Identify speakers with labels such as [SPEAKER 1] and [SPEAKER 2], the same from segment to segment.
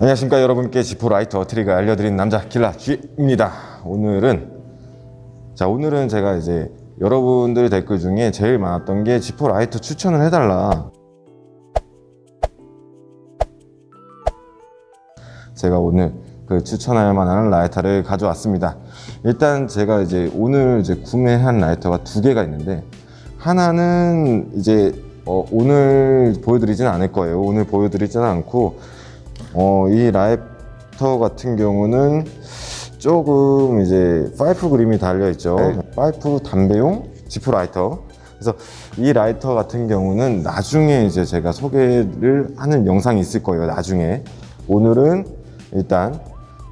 [SPEAKER 1] 안녕하십니까 여러분께 지포 라이터 트릭을 알려드리는 남자 길라 G입니다. 오늘은 자 오늘은 제가 이제 여러분들 댓글 중에 제일 많았던 게 지포 라이터 추천을 해달라. 제가 오늘 그 추천할 만한 라이터를 가져왔습니다. 일단 제가 이제 오늘 이제 구매한 라이터가 두 개가 있는데 하나는 이제 어, 오늘 보여드리진 않을 거예요. 오늘 보여드리지는 않고 어, 이 라이터 같은 경우는 조금 이제 파이프 그림이 달려 있죠. 파이프 담배용 지프 라이터. 그래서 이 라이터 같은 경우는 나중에 이제 제가 소개를 하는 영상이 있을 거예요. 나중에. 오늘은 일단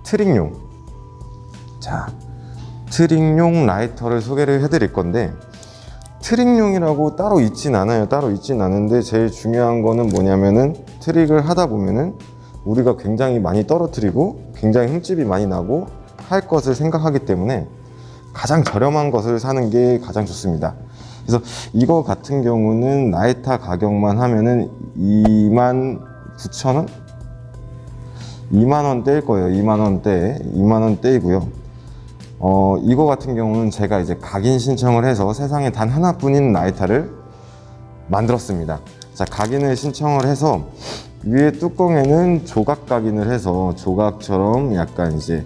[SPEAKER 1] 트릭용. 자, 트릭용 라이터를 소개를 해 드릴 건데, 트릭용이라고 따로 있진 않아요. 따로 있진 않은데, 제일 중요한 거는 뭐냐면은, 트릭을 하다 보면은, 우리가 굉장히 많이 떨어뜨리고, 굉장히 흠집이 많이 나고, 할 것을 생각하기 때문에, 가장 저렴한 것을 사는 게 가장 좋습니다. 그래서 이거 같은 경우는 라이터 가격만 하면은 2만 9천 원? 2만 원대일 거예요. 2만 원대, 2만 원대이고요. 어, 이거 같은 경우는 제가 이제 각인 신청을 해서 세상에 단 하나뿐인 라이터를 만들었습니다. 자, 각인을 신청을 해서 위에 뚜껑에는 조각 각인을 해서 조각처럼 약간 이제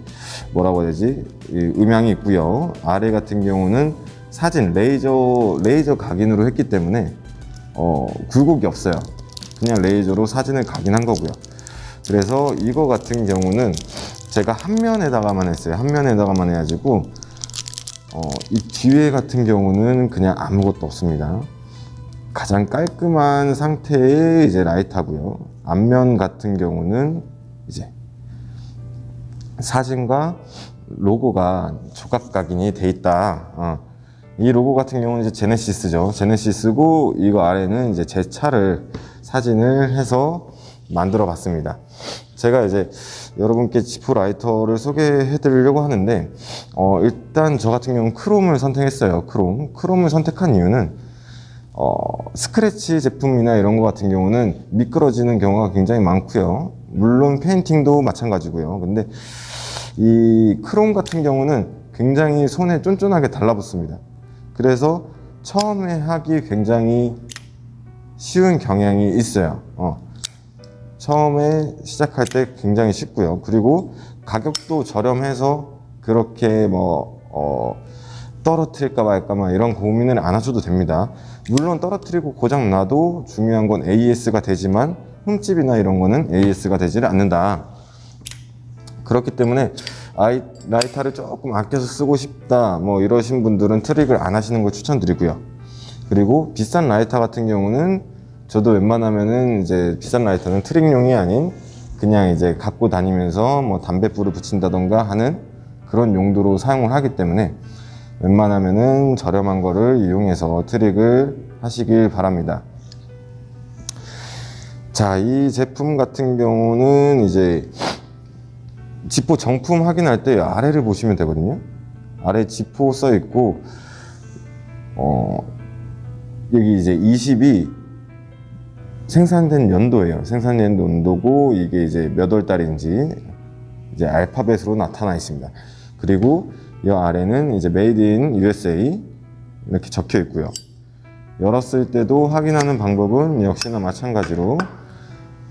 [SPEAKER 1] 뭐라고 해야 되지? 이 음향이 있고요. 아래 같은 경우는 사진, 레이저, 레이저 각인으로 했기 때문에 어, 굴곡이 없어요. 그냥 레이저로 사진을 각인한 거고요. 그래서 이거 같은 경우는 제가 한 면에다가만 했어요. 한 면에다가만 해가지고 어, 이 뒤에 같은 경우는 그냥 아무것도 없습니다. 가장 깔끔한 상태의 이제 라이터고요. 앞면 같은 경우는 이제 사진과 로고가 조각 각인이 돼 있다. 어. 이 로고 같은 경우는 이제 제네시스죠. 제네시스고 이거 아래는 이제 제 차를 사진을 해서 만들어 봤습니다. 제가 이제 여러분께 지프 라이터를 소개해 드리려고 하는데 어, 일단 저 같은 경우는 크롬을 선택했어요. 크롬. 크롬을 선택한 이유는 어, 스크래치 제품이나 이런 거 같은 경우는 미끄러지는 경우가 굉장히 많고요. 물론 페인팅도 마찬가지고요. 근데 이 크롬 같은 경우는 굉장히 손에 쫀쫀하게 달라붙습니다. 그래서 처음에 하기 굉장히 쉬운 경향이 있어요. 어. 처음에 시작할 때 굉장히 쉽고요. 그리고 가격도 저렴해서 그렇게 뭐, 어, 떨어뜨릴까 말까 막 이런 고민을 안 하셔도 됩니다. 물론 떨어뜨리고 고장 나도 중요한 건 AS가 되지만 흠집이나 이런 거는 AS가 되지를 않는다. 그렇기 때문에 아이, 라이터를 조금 아껴서 쓰고 싶다 뭐 이러신 분들은 트릭을 안 하시는 걸 추천드리고요. 그리고 비싼 라이터 같은 경우는 저도 웬만하면은 이제 비싼 라이터는 트릭용이 아닌 그냥 이제 갖고 다니면서 뭐 담배불을 붙인다던가 하는 그런 용도로 사용을 하기 때문에 웬만하면은 저렴한 거를 이용해서 트릭을 하시길 바랍니다. 자, 이 제품 같은 경우는 이제 지포 정품 확인할 때 아래를 보시면 되거든요. 아래 지포 써 있고, 어, 여기 이제 20이 생산된 연도예요. 생산된 연도고, 이게 이제 몇 월 달인지 이제 알파벳으로 나타나 있습니다. 그리고 이 아래는 이제 Made in USA 이렇게 적혀 있고요. 열었을 때도 확인하는 방법은 역시나 마찬가지로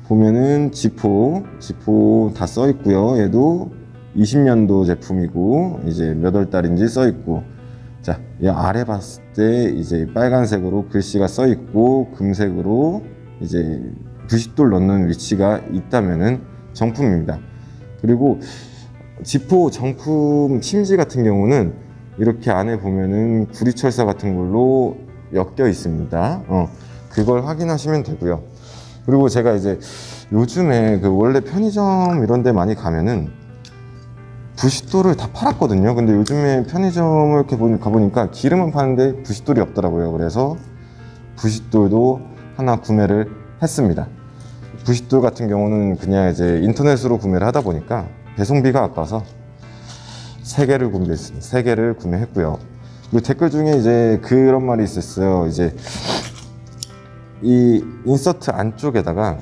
[SPEAKER 1] 보면은 지포, 지포 다 써 있고요. 얘도 20년도 제품이고 이제 몇 월 달인지 써 있고 자, 이 아래 봤을 때 이제 빨간색으로 글씨가 써 있고 금색으로 이제 90도를 넣는 위치가 있다면은 정품입니다. 그리고 지포 정품 심지 같은 경우는 이렇게 안에 보면은 구리철사 같은 걸로 엮여 있습니다. 어, 그걸 확인하시면 되고요. 그리고 제가 이제 요즘에 그 원래 편의점 이런 데 많이 가면은 부싯돌을 다 팔았거든요. 근데 요즘에 편의점을 이렇게 보니- 가보니까 기름은 파는데 부싯돌이 없더라고요. 그래서 부싯돌도 하나 구매를 했습니다. 부싯돌 같은 경우는 그냥 이제 인터넷으로 구매를 하다 보니까 배송비가 아까워서 세 개를 구매했습니다. 세 개를 구매했고요. 그리고 댓글 중에 이제 그런 말이 있었어요. 이제 이 인서트 안쪽에다가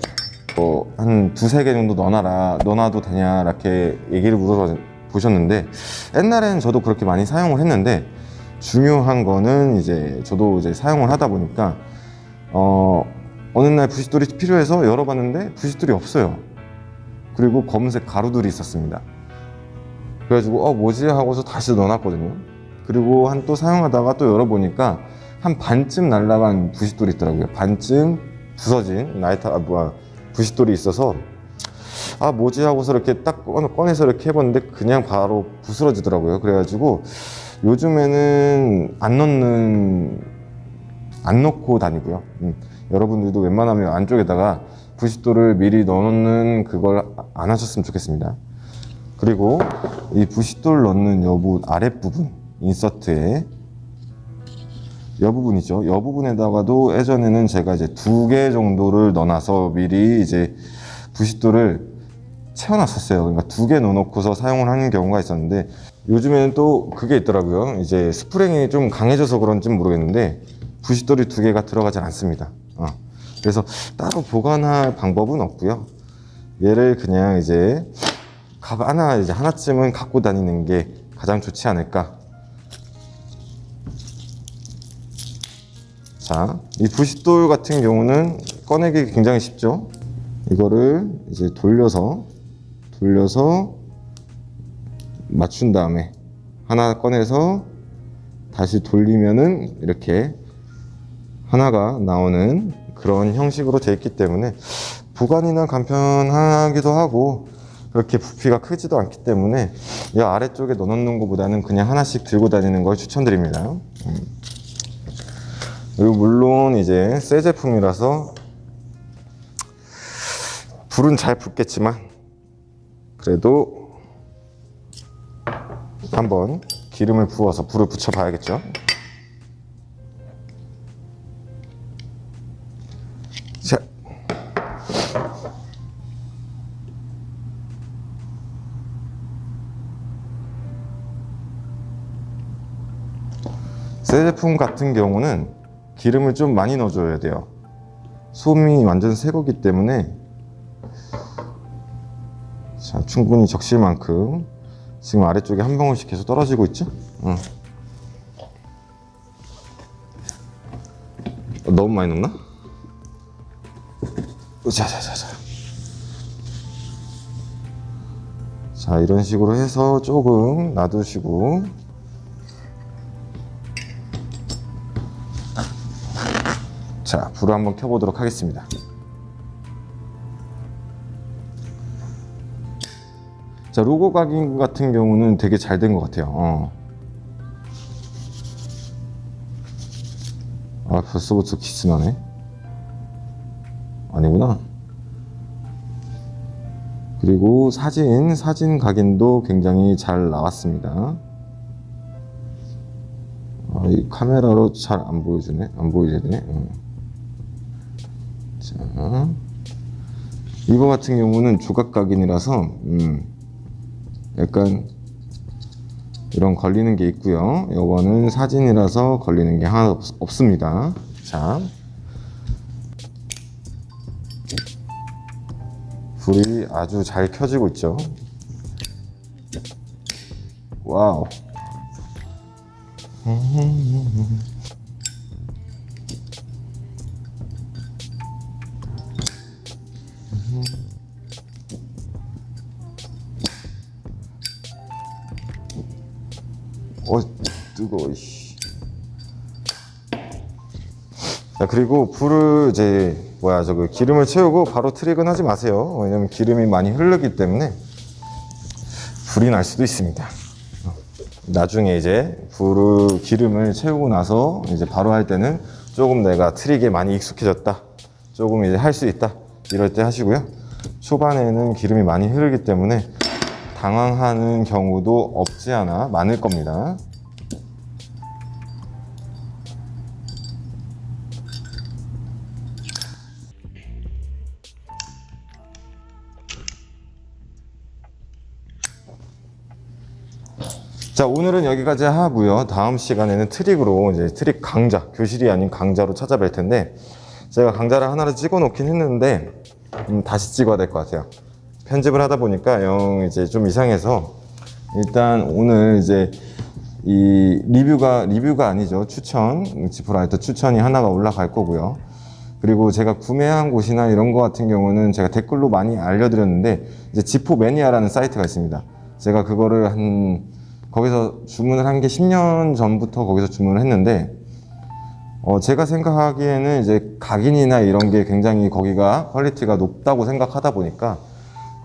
[SPEAKER 1] 뭐 한 두세 개 정도 넣어놔라 넣어놔도 되냐 이렇게 얘기를 물어 보셨는데 옛날에는 저도 그렇게 많이 사용을 했는데 중요한 거는 이제 저도 이제 사용을 하다 보니까 어 어느 날 부싯돌이 필요해서 열어봤는데 부싯돌이 없어요 그리고 검은색 가루들이 있었습니다. 그래가지고 어 뭐지? 하고서 다시 넣어놨거든요. 그리고 한 또 사용하다가 또 열어보니까 한 반쯤 날라간 부싯돌이 있더라고요. 반쯤 부서진 라이터 아 뭐야 부싯돌이 있어서 아 뭐지? 하고서 이렇게 딱 꺼- 꺼내서 이렇게 해봤는데 그냥 바로 부스러지더라고요. 그래가지고 요즘에는 안 넣는 안 넣고 다니고요. 음, 여러분들도 웬만하면 안쪽에다가 부싯돌을 미리 넣어놓는 그걸 안 하셨으면 좋겠습니다 그리고 이 부싯돌 넣는 여부 아랫부분 인서트에 여 부분이죠. 여 부분에다가도 예전에는 제가 이제 두 개 정도를 넣어놔서 미리 이제 부싯돌을 채워놨었어요. 그러니까 두 개 넣어놓고서 사용을 하는 경우가 있었는데 요즘에는 또 그게 있더라고요. 이제 스프링이 좀 강해져서 그런지는 모르겠는데 부싯돌이 두 개가 들어가지 않습니다. 어. 그래서 따로 보관할 방법은 없고요. 얘를 그냥 이제 가- 하나 이제 하나쯤은 갖고 다니는 게 가장 좋지 않을까 자, 이 부싯돌 같은 경우는 꺼내기 굉장히 쉽죠. 이거를 이제 돌려서 돌려서 맞춘 다음에 하나 꺼내서 다시 돌리면은 이렇게 하나가 나오는 그런 형식으로 되어 있기 때문에 보관이나 간편하기도 하고 그렇게 부피가 크지도 않기 때문에 이 아래쪽에 넣어놓는 것보다는 그냥 하나씩 들고 다니는 걸 추천드립니다. 그리고 물론 이제 새 제품이라서 불은 잘 붙겠지만 그래도 한번 기름을 부어서 불을 붙여 봐야겠죠. 새 제품 같은 경우는 기름을 좀 많이 넣어줘야 돼요. 솜이 완전 새 거기 때문에 자 충분히 적실 만큼 지금 아래쪽에 한 방울씩 계속 떨어지고 있죠? 응. 어, 너무 많이 넣나? 자자자자. 자 이런 식으로 해서 조금 놔두시고 자, 불을 한번 켜보도록 하겠습니다. 자, 로고 각인 같은 경우는 되게 잘 된 것 같아요. 어. 아, 벌써부터 키스나네. 아니구나. 그리고 사진, 사진 각인도 굉장히 잘 나왔습니다. 아, 이 카메라로 잘 안 보여주네. 안 보여지네. 응. 자, 이거 같은 경우는 조각각인이라서 음, 약간 이런 걸리는 게 있고요. 이거는 사진이라서 걸리는 게 하나 없, 없습니다. 자, 불이 아주 잘 켜지고 있죠. 와우. 뜨거워 씨. 자 그리고 불을 이제 뭐야 저거 기름을 채우고 바로 트릭은 하지 마세요. 왜냐면 기름이 많이 흐르기 때문에 불이 날 수도 있습니다. 나중에 이제 불을 기름을 채우고 나서 이제 바로 할 때는 조금 내가 트릭에 많이 익숙해졌다. 조금 이제 할 수 있다. 이럴 때 하시고요. 초반에는 기름이 많이 흐르기 때문에 당황하는 경우도 없지 않아 많을 겁니다. 자 오늘은 여기까지 하고요. 다음 시간에는 트릭으로 이제 트릭 강좌 교실이 아닌 강좌로 찾아뵐 텐데 제가 강좌를 하나를 찍어 놓긴 했는데 음, 다시 찍어야 될 것 같아요. 편집을 하다 보니까 영 이제 좀 이상해서 일단 오늘 이제 이 리뷰가 리뷰가 아니죠. 추천 지프라이터 추천이 하나가 올라갈 거고요. 그리고 제가 구매한 곳이나 이런 거 같은 경우는 제가 댓글로 많이 알려드렸는데 이제 지포 매니아라는 사이트가 있습니다. 제가 그거를 한 거기서 주문을 한 게 10년 전부터 거기서 주문을 했는데 어, 제가 생각하기에는 이제 각인이나 이런 게 굉장히 거기가 퀄리티가 높다고 생각하다 보니까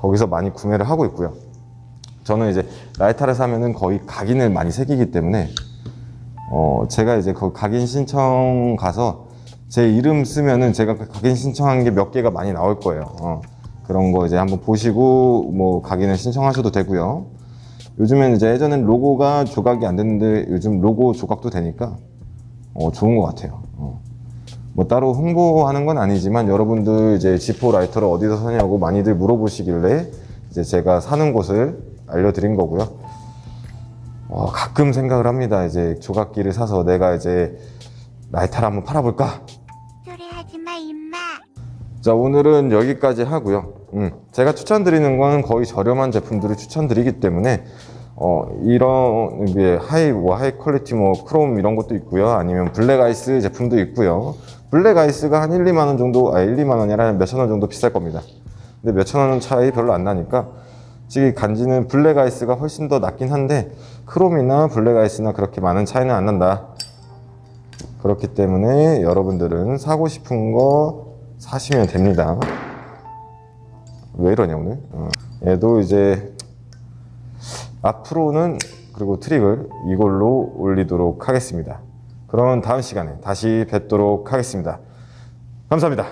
[SPEAKER 1] 거기서 많이 구매를 하고 있고요. 저는 이제 라이타를 사면은 거의 각인을 많이 새기기 때문에 어, 제가 이제 그 각인 신청 가서 제 이름 쓰면은 제가 그 각인 신청한 게 몇 개가 많이 나올 거예요. 어, 그런 거 이제 한번 보시고 뭐 각인을 신청하셔도 되고요. 요즘엔 이제 예전엔 로고가 조각이 안 됐는데 요즘 로고 조각도 되니까 어, 좋은 것 같아요. 어. 뭐 따로 홍보하는 건 아니지만 여러분들 이제 지포 라이터를 어디서 사냐고 많이들 물어보시길래 이제 제가 사는 곳을 알려드린 거고요. 어, 가끔 생각을 합니다. 이제 조각기를 사서 내가 이제 라이터를 한번 팔아볼까? 자 오늘은 여기까지 하고요. 음, 제가 추천드리는 건 거의 저렴한 제품들을 추천드리기 때문에 어, 이런 하이 뭐 하이 퀄리티 뭐 크롬 이런 것도 있고요. 아니면 블랙 아이스 제품도 있고요. 블랙 아이스가 한 1, 2만 원 정도 아 1, 2만 원이 아니라 몇천 원 정도 비쌀 겁니다. 근데 몇천 원 차이 별로 안 나니까 솔직히 간지는 블랙 아이스가 훨씬 더 낫긴 한데 크롬이나 블랙 아이스나 그렇게 많은 차이는 안 난다. 그렇기 때문에 여러분들은 사고 싶은 거 사시면 됩니다. 왜 이러냐 오늘? 어. 얘도 이제 앞으로는 그리고 트릭을 이걸로 올리도록 하겠습니다. 그럼 다음 시간에 다시 뵙도록 하겠습니다. 감사합니다.